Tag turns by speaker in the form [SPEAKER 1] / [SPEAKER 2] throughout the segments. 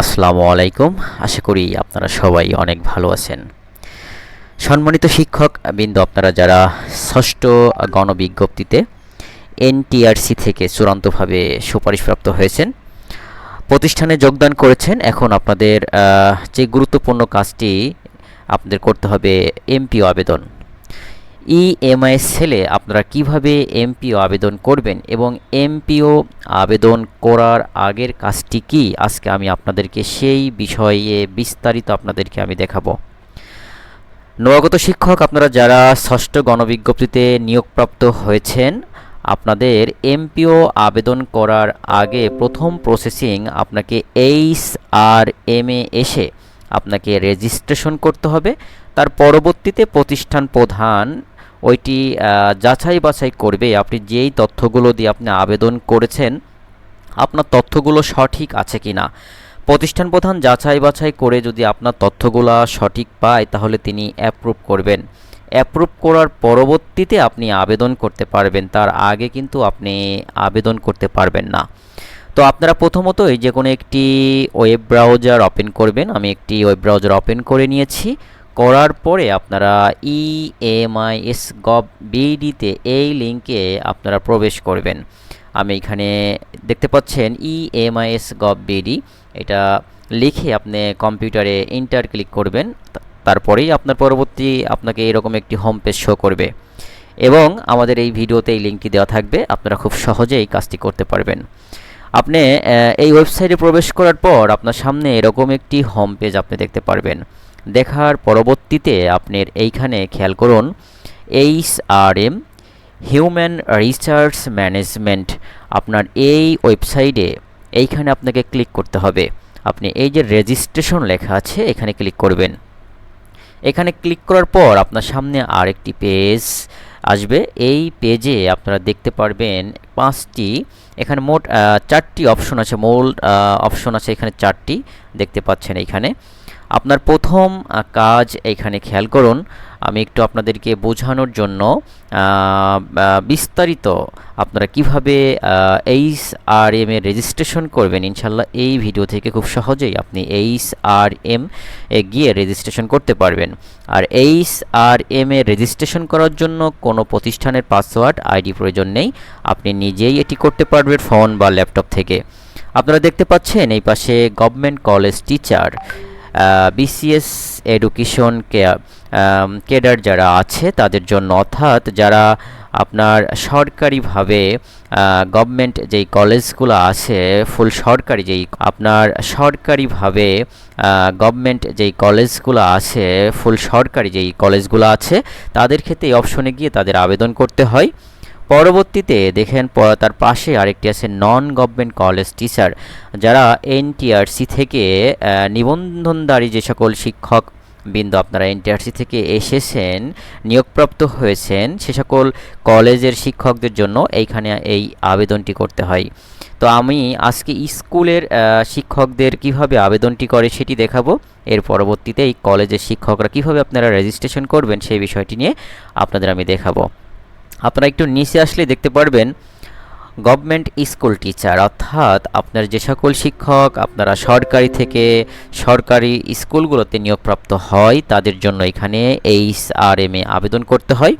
[SPEAKER 1] আসসালামু আলাইকুম। আশা করি আপনারা সবাই অনেক ভালো আছেন। সম্মানিত শিক্ষক বিন্দু, আপনারা যারা ষষ্ঠ গণবিজ্ঞপ্তিতে এনটিআরসি থেকে চূড়ান্তভাবে সুপারিশপ্রাপ্ত হয়েছেন, প্রতিষ্ঠানে যোগদান করেছেন, এখন আপনাদের যে গুরুত্বপূর্ণ কাজটি আপনাদের করতে হবে এমপিও আবেদন। ইএমআই সেলে আপনারা কীভাবে এমপিও আবেদন করবেন এবং এমপিও আবেদন করার আগের কাজটি কি? আজকে আমি আপনাদেরকে সেই বিষয়ে বিস্তারিত আপনাদেরকে আমি দেখাবো। নবাগত শিক্ষক, আপনারা যারা ষষ্ঠ গণবিজ্ঞপ্তিতে নিয়োগপ্রাপ্ত হয়েছেন, আপনাদের এমপিও আবেদন করার আগে প্রথম প্রসেসিং আপনাকে এইচ আর এম এ এসে আপনাকে রেজিস্ট্রেশন করতে হবে। তার পরবর্তীতে প্রতিষ্ঠান প্রধান ওইটি যাচাই বাছাই করবে, আপনি যেই তথ্যগুলো দিয়ে আপনি আবেদন করেছেন, আপনার তথ্যগুলো সঠিক আছে কি না প্রতিষ্ঠান প্রধান যাচাই বাছাই করে যদি আপনার তথ্যগুলো সঠিক পায়, তাহলে তিনি অ্যাপ্রুভ করবেন। অ্যাপ্রুভ করার পরবর্তীতে আপনি আবেদন করতে পারবেন, তার আগে কিন্তু আপনি আবেদন করতে পারবেন না। তো আপনারা প্রথমতই যে কোনো একটি ওয়েব ব্রাউজার ওপেন করবেন, আমি একটি ওয়েব ব্রাউজার ওপেন করে নিয়েছি। করার পরে আপনারা E ইএমআইএস গভ বিডিতে এই লিঙ্কে আপনারা প্রবেশ করবেন। আমি এখানে দেখতে পাচ্ছেন E ইএমআইএস গভ বিডি এটা লিখে আপনি কম্পিউটারে ইন্টার ক্লিক করবেন। তারপরেই আপনার পরবর্তী আপনাকে এরকম একটি হোম পেজ শো করবে। এবং আমাদের এই ভিডিওতে এই লিঙ্কটি দেওয়া থাকবে। আপনারা খুব সহজেই কাজটি করতে পারবেন। আপনি এই ওয়েবসাইটে প্রবেশ করার পর আপনার সামনে এরকম একটি হোম পেজ আপনি দেখতে পারবেন। দেখার পরবর্তীতে আপনার এইখানে খেয়াল করুন, H R M, human research management. আপনার এই ওয়েবসাইটে এইখানে আপনাকে ক্লিক করতে হবে। আপনি এই যে রেজিস্ট্রেশন লেখা আছে, এখানে ক্লিক করবেন। এখানে ক্লিক করার পর আপনার সামনে আরেকটি পেজ আসবে। এই পেজে আপনারা দেখতে পারবেন পাঁচটি, এখানে মোট চারটি অপশন আছে মূল অপশন আছে এখানে চারটি, দেখতে পাচ্ছেন এইখানে। আপনার প্রথম কাজ এখানে খেয়াল করুন। আমি একটু আপনাদেরকে বোঝানোর জন্য বিস্তারিত আপনারা কীভাবে এইচ আর এম এর রেজিস্ট্রেশন করবেন। ইনশাল্লাহ এই ভিডিও থেকে খুব সহজেই আপনি এইচ আর এম এ গিয়ে রেজিস্ট্রেশন করতে পারবেন। আর এইচ আর এম এ রেজিস্ট্রেশন করার জন্য কোনো প্রতিষ্ঠানের পাসওয়ার্ড আইডি প্রয়োজন নেই। আপনি নিজেই এটি করতে পারবেন ফোন বা ল্যাপটপ থেকে। আপনারা দেখতে পাচ্ছেন এই পাশে government college teacher BCS education cadre যারা আছে, তাদের জন্য অর্থাৎ যারা আপনার সরকারিভাবে গভর্নমেন্ট যেই কলেজগুলো আছে ফুল সরকারি যেই, আপনার সরকারিভাবে গভর্নমেন্ট যেই কলেজগুলো আছে ফুল সরকারি যেই কলেজগুলো আছে, তাদের ক্ষেত্রে এই অপশনে গিয়ে তাদের আবেদন করতে হয়। পরবর্তীতে দেখেন তার পাশে আরেকটি আছে নন গভর্নমেন্ট কলেজ টিচার যারা এনটিআরসি থেকে আহ, নিবন্ধনধারী যে সকল শিক্ষক বিন্দু আপনারা এনটিআরসি থেকে এসেছেন নিয়োগপ্রাপ্ত হয়েছেন সে সকল কলেজের শিক্ষকদের জন্য এইখানে এই আবেদনটি করতে হয়। তো আমি আজকে স্কুলের শিক্ষকদের কীভাবে আবেদনটি করে সেটি দেখাবো। এর পরবর্তীতে এই কলেজের শিক্ষকরা কীভাবে আপনারা রেজিস্ট্রেশন করবেন সেই বিষয়টি নিয়ে আপনাদের আমি দেখাবো। আপনারা একটু নিচে আসলে দেখতে পারবেন গভর্নমেন্ট স্কুল টিচার অর্থাৎ আপনার যে সকল শিক্ষক, আপনারা সরকারি থেকে সরকারি স্কুলগুলোতে নিয়োগপ্রাপ্ত হয়, তাদের জন্য এখানে এইচ আর এম এ আবেদন করতে হয়।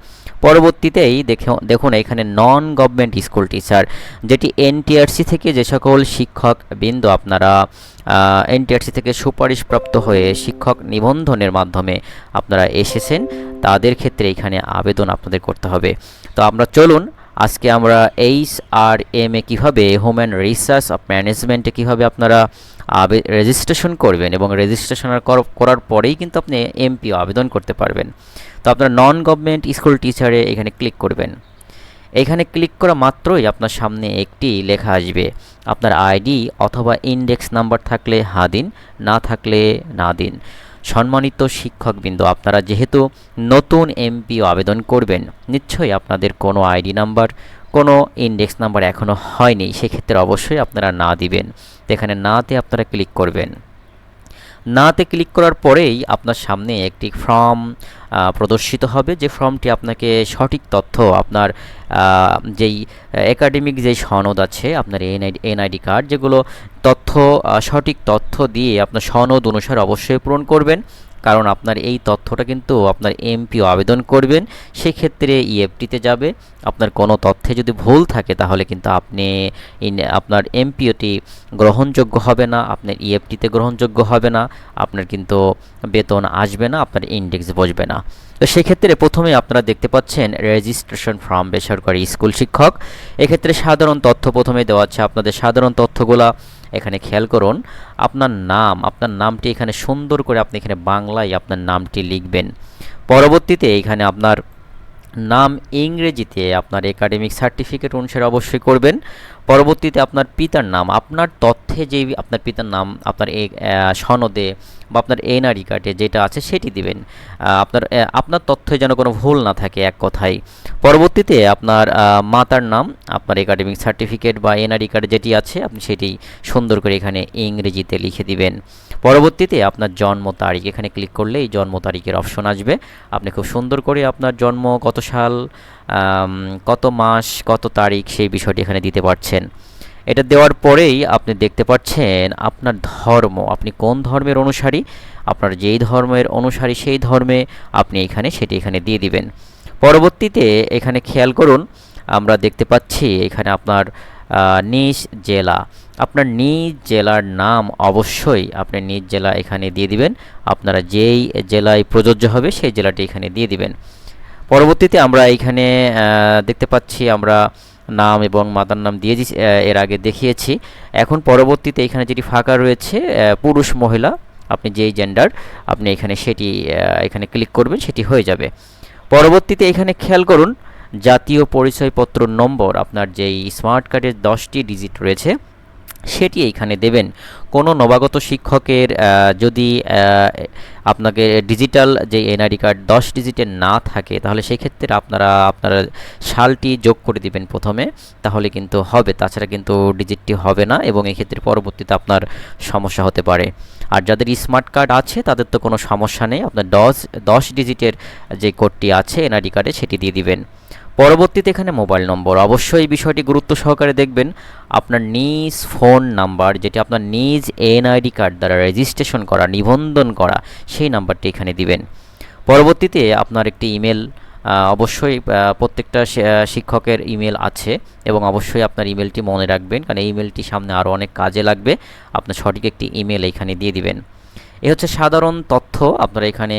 [SPEAKER 1] পরবর্তীতেই দেখে দেখুন এখানে নন গভর্নমেন্ট স্কুল টিচার যেটি এনটিআরসি থেকে যে সকল শিক্ষক বৃন্দ আপনারা এনটিআরসি থেকে সুপারিশপ্রাপ্ত হয়ে শিক্ষক নিবন্ধনের মাধ্যমে আপনারা এসেছেন, তাদের ক্ষেত্রে এখানে আবেদন আপনাদের করতে হবে। তো আমরা চলুন, আজকে আমরা এইচ আর এম এ কীভাবে হিউম্যান রিসার্চ অফ ম্যানেজমেন্টে কীভাবে আপনারা আবে রেজিস্ট্রেশন করবেন এবং রেজিস্ট্রেশন করার পরেই কিন্তু আপনি এমপিও আবেদন করতে পারবেন। তো আপনার নন গভর্নমেন্ট স্কুল টিচারে এখানে ক্লিক করবেন। এখানে ক্লিক করা মাত্রই আপনার সামনে একটি লেখা আসবে। আপনার আইডি অথবা ইন্ডেক্স নাম্বার থাকলে হা দিন না থাকলে না দিন সম্মানিত শিক্ষকবৃন্দ, আপনারা যেহেতু নতুন এমপিও আবেদন করবেন, নিশ্চয়ই আপনাদের কোনো আইডি নাম্বার কোনো ইন্ডেক্স নাম্বার এখনও হয়নি। সেক্ষেত্রে অবশ্যই আপনারা না দিবেন। এখানে নাতে আপনারা ক্লিক করবেন। নাতে ক্লিক করার পরেই আপনার সামনে একটি ফর্ম প্রদর্শিত হবে। যে ফর্মটি আপনাকে সঠিক তথ্য, আপনার যেই একাডেমিক যেই সনদ আছে, আপনার এনআইডি এনআইডি কার্ড যেগুলো তথ্য সঠিক তথ্য দিয়ে আপনার সনদ অনুসারে অবশ্যই পূরণ করবেন। কারণ আপনার এই তথ্যটা কিন্তু আপনার এমপিও আবেদন করবেন, সেক্ষেত্রে ইএফটিতে যাবে। আপনার কোনো তথ্যে যদি ভুল থাকে, তাহলে কিন্তু আপনি আপনার এমপিওটি গ্রহণযোগ্য হবে না, আপনার ইএফটিতে গ্রহণযোগ্য হবে না। আপনার কিন্তু বেতন আসবে না, আপনার ইন্ডেক্স বসবে না। তো সেক্ষেত্রে প্রথমে আপনারা দেখতে পাচ্ছেন রেজিস্ট্রেশন ফর্ম বেসরকারি স্কুল শিক্ষক। এক্ষেত্রে সাধারণ তথ্য প্রথমে দেওয়া আছে আপনাদের সাধারণ তথ্যগুলা। এখানে খেয়াল করুন, আপনার নাম, আপনার নামটি এখানে সুন্দর করে আপনি এখানে বাংলায় আপনার নামটি লিখবেন। পরবর্তীতে এখানে আপনার নাম ইংরেজিতে আপনার একাডেমিক সার্টিফিকেট অনুসারে অবশ্যই করবেন। পরবর্তীতে আপনার পিতার নাম, আপনার তথ্যে যেই আপনার পিতার নাম, আপনার সনদে বা আপনার এনআরই কার্ডে যেটা আছে সেটি দিবেন। আপনার আপনার তথ্যে যেন কোনো ভুল না থাকে এক কথায়। পরবর্তীতে আপনার মাতার নাম, আপনার একাডেমিক সার্টিফিকেট বা এনআরই কার্ডে যেটি আছে, আপনি সেটি সুন্দর করে এখানে ইংরেজিতে লিখে দিবেন। পরবর্তীতে আপনার জন্ম তারিখ, এখানে ক্লিক করলে এই জন্ম তারিখের অপশন আসবে। আপনি খুব সুন্দর করে আপনার জন্ম কত সাল কত মাস, কত তারিখ সেই বিষয়টি এখানে দিতে পারছেন। এটা দেওয়ার পরেই আপনি দেখতে পাচ্ছেন আপনার ধর্ম, আপনি কোন ধর্মের অনুসারী? আপনার যেই ধর্মের অনুসারী সেই ধর্মে আপনি এখানে সেটি এখানে দিয়ে দিবেন। পরবর্তীতে এখানে খেয়াল করুন, আমরা দেখতে পাচ্ছি এখানে আপনার নিজ জেলা। আপনার নিজ জেলার নাম অবশ্যই আপনি নিজ জেলা এখানে দিয়ে দিবেন। আপনারা যেই জেলায় প্রযোজ্য হবে সেই জেলাটি এখানে দিয়ে দিবেন। পরবর্তীতে আমরা এখানে দেখতে পাচ্ছি আমরা নাম এবং মাতার নাম দিয়ে এর আগে দেখিয়েছি। এখন পরবর্তীতে এখানে যেটি ফাঁকা রয়েছে পুরুষ মহিলা, আপনি যেই জেন্ডার আপনি এখানে সেটি এখানে ক্লিক করবেন, সেটি হয়ে যাবে। পরবর্তীতে এখানে খেয়াল করুন, জাতীয় পরিচয়পত্র নম্বর, আপনার যেই স্মার্ট কার্ডের দশটি ডিজিট রয়েছে সেটি এইখানে দেবেন। কোনো নবাগত শিক্ষকের যদি আপনাকে ডিজিটাল যে এনআইডি কার্ড দশ ডিজিটের না থাকে, তাহলে সেক্ষেত্রে আপনারা আপনারা সালটি যোগ করে দিবেন প্রথমে, তাহলে কিন্তু হবে। তাছাড়া কিন্তু ডিজিটটি হবে না এবং এক্ষেত্রে পরবর্তীতে আপনার সমস্যা হতে পারে। আর যাদের স্মার্ট কার্ড আছে, তাদের তো কোনো সমস্যা নেই। আপনার দশ দশ ডিজিটের যে কোডটি আছে, এনআইডি কার্ডে সেটি দিয়ে দিবেন। পরবর্তীতে এখানে মোবাইল নম্বর। অবশ্যই এই বিষয়টি গুরুত্ব সহকারে দেখবেন। আপনার নিজ ফোন নাম্বার, যেটি আপনার নিজ এনআইডি কার্ড দ্বারা রেজিস্ট্রেশন করা, নিবন্ধন করা, সেই নাম্বারটি এখানে দিবেন। পরবর্তীতে আপনার একটি ইমেল অবশ্যই প্রত্যেকটা শিক্ষকের ইমেল আছে এবং অবশ্যই আপনার ইমেলটি মনে রাখবেন, কারণ ইমেলটি সামনে আরও অনেক কাজে লাগবে। আপনার সঠিক একটি ইমেল এখানে দিয়ে দিবেন। এ হচ্ছে সাধারণ তথ্য আপনারা এখানে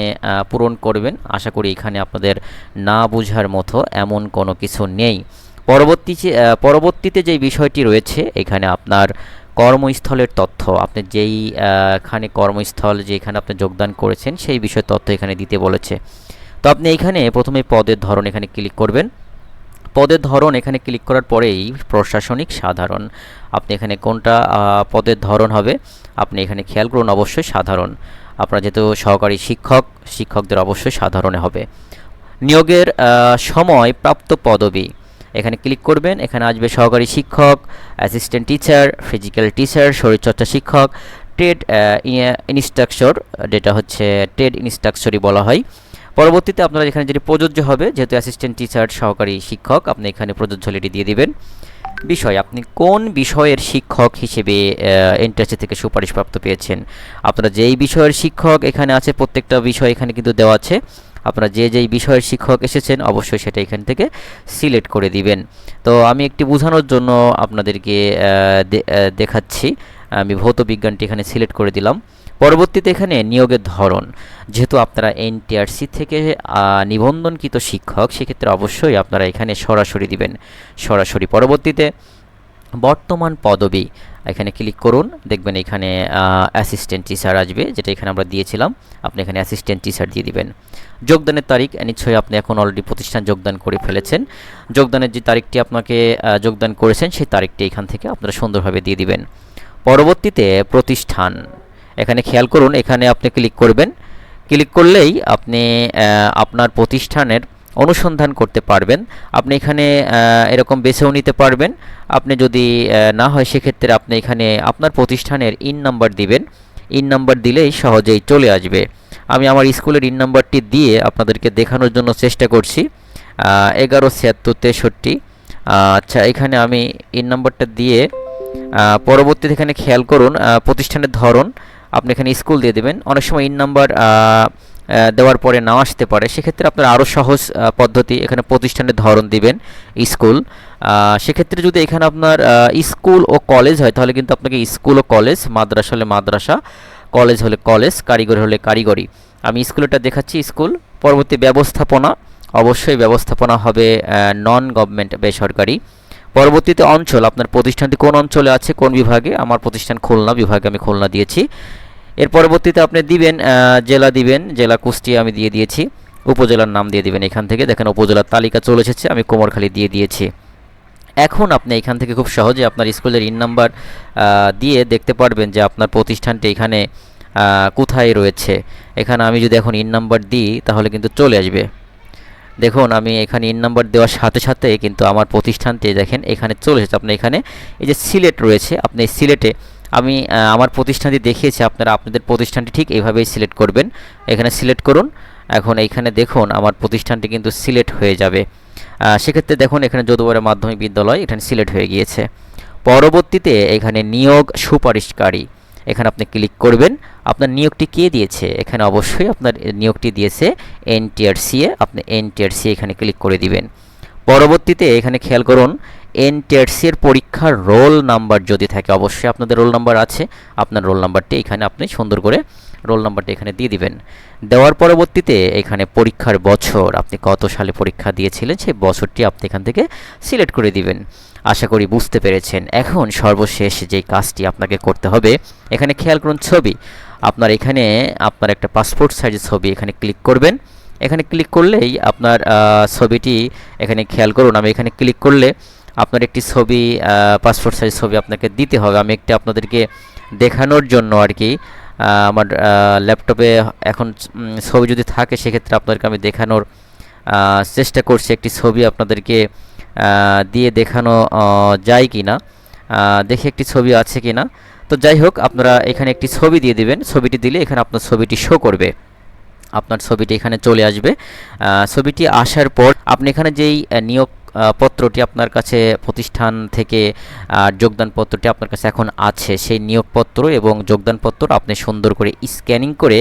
[SPEAKER 1] পূরণ করবেন। আশা করি এখানে আপনাদের না বোঝার মতো এমন কোনো কিছু নেই। পরবর্তী পরবর্তীতে যে বিষয়টি রয়েছে, এখানে আপনার কর্মস্থলের তথ্য। আপনি যেই এখানে কর্মস্থল যেখানে আপনি যোগদান করেছেন, সেই বিষয়ে তথ্য এখানে দিতে বলেছে। তো আপনি এখানে প্রথমে পদের ধরন এখানে ক্লিক করবেন। পদের ধরন এখানে ক্লিক করার পরেই প্রশাসনিক সাধারণ আপনি এখানে কোনটা পদের ধরন হবে? আপনি এখানে খেয়াল করুন, অবশ্যই সাধারণ। আপনার যেহেতু সহকারী শিক্ষক, শিক্ষকদের অবশ্যই সাধারণে হবে। নিয়োগের সময় প্রাপ্ত পদবি। এখানে ক্লিক করবেন, এখানে আসবে সহকারী শিক্ষক অ্যাসিস্ট্যান্ট টিচার ফিজিক্যাল টিচার শরীরচর্চা শিক্ষক ট্রেড ইনস্ট্রাকচর যেটা হচ্ছে ট্রেড ইনস্ট্রাকচরই বলা হয়। পরবর্তীতে আপনারা এখানে যেটি প্রযোজ্য হবে, যেহেতু অ্যাসিস্ট্যান্ট টিচার সহকারী শিক্ষক, আপনি এখানে প্রযোজ্য হলে দিয়ে দিবেন। বিষয়, আপনি কোন বিষয়ের শিক্ষক হিসেবে এনটিএসসি থেকে সুপারিশপ্রাপ্ত পেয়েছেন? আপনারা যেই বিষয়ের শিক্ষক এখানে আছে, প্রত্যেকটা বিষয় এখানে কিন্তু দেওয়া আছে। আপনারা যে যেই বিষয়ের শিক্ষক এসেছেন, অবশ্যই সেটা এখান থেকে সিলেক্ট করে দিবেন। তো আমি একটি বোঝানোর জন্য আপনাদেরকে দেখাচ্ছি। আমি ভৌত বিজ্ঞানটি এখানে সিলেক্ট করে দিলাম। পরবর্তীতে এখানে নিয়োগের ধরন। যেহেতু আপনারা এনটিআরসি থেকে নিবন্ধনকৃত শিক্ষক, সেক্ষেত্রে অবশ্যই আপনারা এখানে সরাসরি দিবেন। সরাসরি পরবর্তীতে বর্তমান পদবি, এখানে ক্লিক করুন, দেখবেন এখানে অ্যাসিস্ট্যান্ট টিচার আসবে, যেটা এখানে আমরা দিয়েছিলাম। আপনি এখানে অ্যাসিস্ট্যান্ট টিচার দিয়ে দিবেন। যোগদানের তারিখ, নিশ্চয়ই আপনি এখন অলরেডি প্রতিষ্ঠান যোগদান করে ফেলেছেন। যোগদানের যে তারিখটি আপনাকে যোগদান করেছেন, সেই তারিখটি এখান থেকে আপনারা সুন্দরভাবে দিয়ে দিবেন। পরবর্তীতে প্রতিষ্ঠান। এখানে খেয়াল করুন, এখানে আপনি ক্লিক করবেন। ক্লিক করলেই আপনি আপনার প্রতিষ্ঠানের অনুসন্ধান করতে পারবেন। আপনি এখানে এরকম বেছেও নিতে পারবেন। আপনি যদি না হয় সেক্ষেত্রে আপনি এখানে আপনার প্রতিষ্ঠানের ইন নাম্বার দিবেন। ইন নাম্বার দিলেই সহজেই চলে আসবে। আমি আমার স্কুলের ইন নাম্বারটি দিয়ে আপনাদেরকে দেখানোর জন্য চেষ্টা করছি। এগারো, ছিয়াত্তর, তেষট্টি। আচ্ছা এখানে আমি ইন নাম্বারটা দিয়ে পরবর্তীতে এখানে খেয়াল করুন প্রতিষ্ঠানের ধরন। আপনি এখানে স্কুল দিয়ে দেবেন। অনেক সময় ইন নাম্বার দেওয়ার পরে নাও আসতে পারে। সেক্ষেত্রে আপনার আরও সহজ পদ্ধতি এখানে প্রতিষ্ঠানের ধরন দিবেন স্কুল। সেক্ষেত্রে যদি এখানে আপনার স্কুল ও কলেজ হয়, তাহলে কিন্তু আপনাকে স্কুল ও কলেজ, মাদ্রাসা হলে মাদ্রাসা, কলেজ হলে কলেজ, কারিগরি হলে কারিগরি। আমি স্কুলটা দেখাচ্ছি স্কুল। পরবর্তী ব্যবস্থাপনা, অবশ্যই ব্যবস্থাপনা হবে নন গভর্নমেন্ট বেসরকারি। পরবর্তীতে অঞ্চল, আপনার প্রতিষ্ঠানটি কোন অঞ্চলে আছে, কোন বিভাগে? আমার প্রতিষ্ঠান খুলনা, বিভাগে আমি খুলনা দিয়েছি। এর পরবর্তীতে আপনি দিবেন জেলা দিবেন, জেলা কুষ্টিয়া আমি দিয়ে দিয়েছি। উপজেলার নাম দিয়ে দিবেন এখান থেকে। দেখেন, উপজেলার তালিকা চলে এসেছে, আমি কোমরখালী দিয়ে দিয়েছি। এখন আপনি এখান থেকে খুব সহজে আপনার স্কুলের ইন নাম্বার দিয়ে দেখতে পারবেন যে আপনার প্রতিষ্ঠানটি এখানে কোথায় রয়েছে। এখানে আমি যদি এখন ইন নাম্বার দিই, তাহলে কিন্তু চলে আসবে। দেখুন, আমি এখানে ইন নাম্বার দেওয়ার সাথে সাথে কিন্তু আমার প্রতিষ্ঠানটি দেখেন, এখানে চলে এসেছে। আপনি এখানে এই যে সিলেট রয়েছে, আপনি সিলেটে আমি আমার প্রতিষ্ঠানটি দেখিয়েছি, আপনারা, আপনাদের প্রতিষ্ঠানটি ঠিক এইভাবেই সিলেক্ট করবেন। এখানে সিলেক্ট করুন। এখন এইখানে দেখুন, আমার প্রতিষ্ঠানটি কিন্তু সিলেক্ট হয়ে যাবে। সেক্ষেত্রে দেখুন, এখানে যদুবরা মাধ্যমিক বিদ্যালয় এখানে সিলেক্ট হয়ে গিয়েছে। পরবর্তীতে এখানে নিয়োগ সুপারিশকারী। এখানে আপনি ক্লিক করবেন। আপনার নিয়োগটি কে দিয়েছে? এখানে অবশ্যই আপনার নিয়োগটি দিয়েছে এনটিআরসি এ। আপনি এনটিআরসি এখানে ক্লিক করে দিবেন। পরবর্তীতে এখানে খেয়াল করুন এনটিআরসি এর পরীক্ষার রোল নাম্বার যদি থাকে, অবশ্যই আপনাদের রোল নাম্বার আছে। আপনার রোল নাম্বারটি এখানে আপনি সুন্দর করে রোল নাম্বারটি এখানে দিয়ে দিবেন। দেওয়ার পরবর্তীতে এখানে পরীক্ষার বছর, আপনি কত সালে পরীক্ষা দিয়েছিলেন সেই বছরটি আপনি এখান থেকে সিলেক্ট করে দিবেন। আশা করি বুঝতে পেরেছেন। এখন সর্বশেষ যে কাজটি আপনাকে করতে হবে, এখানে খেয়াল করুন ছবি। আপনার এখানে আপনার একটা পাসপোর্ট সাইজের ছবি এখানে ক্লিক করবেন। এখানে ক্লিক করলেই আপনার ছবিটি এখানে খেয়াল করুন, আমি এখানে ক্লিক করলে আপনার একটি ছবি পাসপোর্ট সাইজ ছবি আপনাকে দিতে হবে। আমি একটি আপনাদেরকে দেখানোর জন্য আর কি আমার ল্যাপটপে এখন ছবি যদি থাকে, সেক্ষেত্রে আপনাদেরকে আমি দেখানোর চেষ্টা করছি একটি ছবি আপনাদেরকে দিয়ে দেখানো যায় কি না দেখি একটি ছবি আছে কি না তো যাই হোক, আপনারা এখানে একটি ছবি দিয়ে দিবেন। ছবিটি দিলে এখানে আপনার ছবিটি শো করবে। আপনার ছবিটি এখানে চলে আসবে। ছবিটি আসার পর আপনি এখানে যেই নিয়োগ পত্রটি আপনার কাছে প্রতিষ্ঠান থেকে যোগদানপত্রটি আপনার কাছে এখন আছে। সেই নিয়োগপত্র এবং যোগদানপত্র আপনি সুন্দর করে স্ক্যানিং করে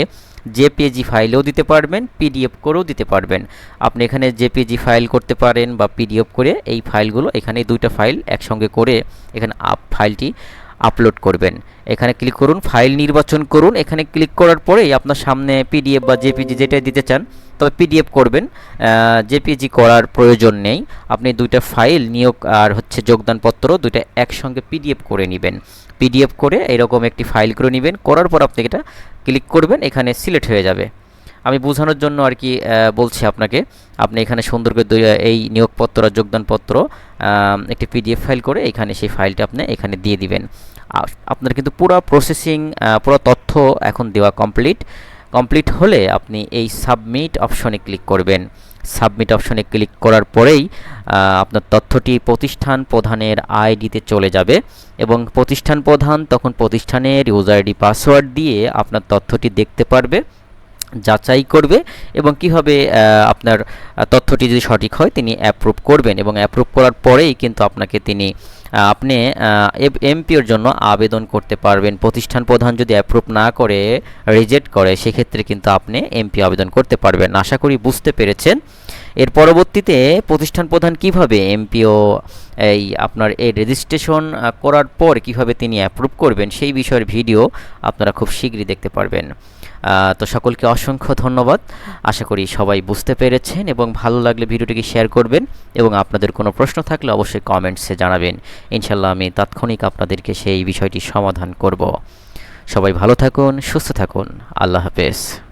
[SPEAKER 1] জেপিএজি ফাইলেও দিতে পারবেন, পিডিএফ করেও দিতে পারবেন। আপনি এখানে জেপিএজি ফাইল করতে পারেন বা পিডিএফ করে এই ফাইলগুলো এখানে দুইটা ফাইল একসঙ্গে করে এখানে আপ ফাইলটি আপলোড করবেন। এখানে ক্লিক করুন ফাইল নির্বাচন করুন। এখানে ক্লিক করার পরেই আপনার সামনে পিডিএফ বা জেপিজি যেটা দিতে চান, তবে পিডিএফ করবেন। জেপিজি করার প্রয়োজন নেই। আপনি দুইটা ফাইল নিয়োগ আর হচ্ছে যোগদানপত্র দুইটা একসঙ্গে পিডিএফ করে নেবেন। পিডিএফ করে এরকম একটি ফাইল করে নেবেন। করার পর আপনি এটা ক্লিক করবেন, এখানে সিলেক্ট হয়ে যাবে। আমি বোঝানোর জন্য আর কি বলছি আপনাকে, আপনি এখানে সুন্দর করে এই নিয়োগপত্র আর যোগদানপত্র একটি পিডিএফ ফাইল করে এখানে সেই ফাইলটা আপনি এখানে দিয়ে দিবেন। আপনার কিন্তু পুরো প্রসেসিং পুরো তথ্য এখন দেওয়া কমপ্লিট কমপ্লিট হলে আপনি এই সাবমিট অপশনে ক্লিক করবেন। সাবমিট অপশনে ক্লিক করার পরেই আপনার তথ্যটি প্রতিষ্ঠান প্রধানের আইডিতে চলে যাবে এবং প্রতিষ্ঠান প্রধান তখন প্রতিষ্ঠানের ইউজার আইডি পাসওয়ার্ড দিয়ে আপনার তথ্যটি দেখতে পারবে, যাচাই করবে এবং কীভাবে আপনার তথ্যটি যদি সঠিক হয় তিনি অ্যাপ্রুভ করবেন এবং অ্যাপ্রুভ করার পরেই কিন্তু আপনাকে তিনি আপনি এমপিওর জন্য আবেদন করতে পারবেন। প্রতিষ্ঠান প্রধান যদি অ্যাপ্রুভ না করে রিজেক্ট করে, সেক্ষেত্রে কিন্তু আপনি এমপি আবেদন করতে পারবেন। আশা করি বুঝতে পেরেছেন। এর পরবর্তীতে প্রতিষ্ঠান প্রধান কীভাবে এমপিও এই আপনার এই রেজিস্ট্রেশন করার পর কীভাবে তিনি অ্যাপ্রুভ করবেন, সেই বিষয়ের ভিডিও আপনারা খুব শীঘ্রই দেখতে পারবেন। তো সকলকে অসংখ্য ধন্যবাদ। আশা করি সবাই বুঝতে পেরেছেন এবং ভালো লাগলে ভিডিওটিকে শেয়ার করবেন এবং আপনাদের কোনো প্রশ্ন থাকলে অবশ্যই কমেন্টসে জানাবেন। ইনশাল্লাহ আমি তাৎক্ষণিক আপনাদেরকে সেই বিষয়টি সমাধান করব। সবাই ভালো থাকুন, সুস্থ থাকুন। আল্লাহ হাফেজ।